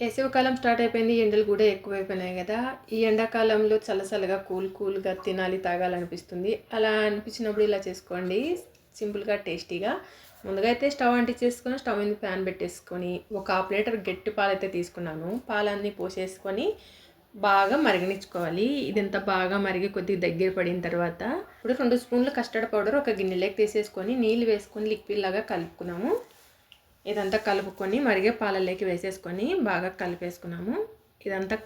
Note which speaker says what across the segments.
Speaker 1: వేసవికాలం స్టార్ట్ అయిపోయింది ఎండలు కూడా ఎక్కువైపోయినాయి కదా. ఈ ఎండాకాలంలో చల్లచల్లగా కూల్ కూల్గా తినాలి తాగాలనిపిస్తుంది. అలా అనిపించినప్పుడు ఇలా చేసుకోండి. సింపుల్గా టేస్టీగా. ముందుగా అయితే స్టవ్ అంటించేసుకొని స్టవ్ మీద ప్యాన్ పెట్టేసుకొని ఒక హాఫ్ లీటర్ గట్టి పాలు అయితే తీసుకున్నాను. పాలన్నీ పోసేసుకొని బాగా మరిగనిచ్చుకోవాలి. ఇదంతా బాగా మరిగి కొద్దిగా దగ్గర పడిన తర్వాత ఇప్పుడు రెండు స్పూన్లు కస్టర్డ్ పౌడర్ ఒక గిన్నెలోకి తీసేసుకొని నీళ్ళు వేసుకొని లిక్విడ్ లాగా కలుపుకున్నాము. ఇదంతా కలుపుకొని మరిగే పాలల్లోకి వేసేసుకొని బాగా కలిపేసుకున్నాము. ఇదంతా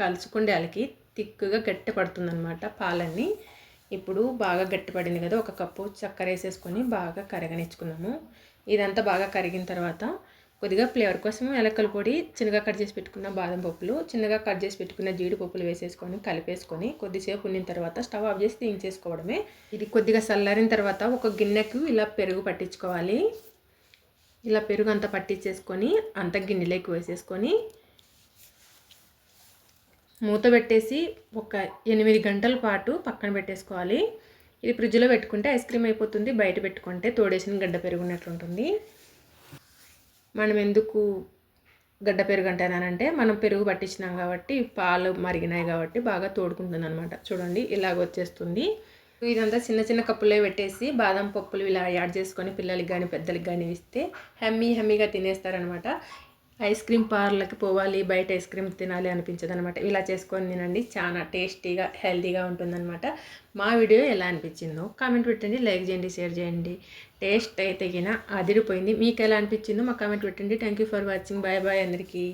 Speaker 1: కలుసుకుండేళ్ళకి తిక్కుగా గట్టి పడుతుందన్నమాట పాలన్నీ. ఇప్పుడు బాగా గట్టిపడింది కదా ఒక కప్పు చక్కెర వేసేసుకొని బాగా కరగనిచ్చుకున్నాము. ఇదంతా బాగా కరిగిన తర్వాత కొద్దిగా ఫ్లేవర్ కోసం ఎలకల పొడి చిన్నగా కట్ చేసి పెట్టుకున్న బాదం పప్పులు చిన్నగా కట్ చేసి పెట్టుకున్న జీడిపప్పులు వేసేసుకొని కలిపేసుకొని కొద్దిసేపు ఉండిన తర్వాత స్టవ్ ఆఫ్ చేసి తీయించేసుకోవడమే. ఇది కొద్దిగా చల్లారిన తర్వాత ఒక గిన్నెకు ఇలా పెరుగు పట్టించుకోవాలి. ఇలా పెరుగు అంతా పట్టించేసుకొని అంత గిన్నెలోకి వేసేసుకొని మూత పెట్టేసి ఒక ఎనిమిది గంటల పాటు పక్కన పెట్టేసుకోవాలి. ఇది ఫ్రిడ్జ్లో పెట్టుకుంటే ఐస్ క్రీమ్ అయిపోతుంది బయట పెట్టుకుంటే తోడేసిన గడ్డ పెరుగున్నట్లుంటుంది మనం ఎందుకు గడ్డ పెరుగు అంటానంటే మనం పెరుగు పట్టించినాం కాబట్టి పాలు మరిగినాయి కాబట్టి బాగా తోడుకుంటుంది అనమాట చూడండి ఇలాగ వచ్చేస్తుంది. ఇదంతా చిన్న చిన్న కప్పులో పెట్టేసి బాదం పప్పులు ఇలా యాడ్ చేసుకొని పిల్లలకి కానీ పెద్దలకి కానీ ఇస్తే హెమ్మీ హెమ్మీగా తినేస్తారనమాట. ఐస్ క్రీమ్ పార్లర్కి పోవాలి బయట ఐస్ క్రీమ్ తినాలి అనిపించదు అనమాట ఇలా చేసుకొని తినండి చాలా టేస్టీగా హెల్తీగా ఉంటుందన్నమాట మా వీడియో ఎలా అనిపించిందో కామెంట్ పెట్టండి లైక్ చేయండి షేర్ చేయండి. టేస్ట్ అయితే అదిరిపోయింది. మీకు ఎలా అనిపించిందో మా కామెంట్ పెట్టండి. Thank you for watching bye bye అందరికీ.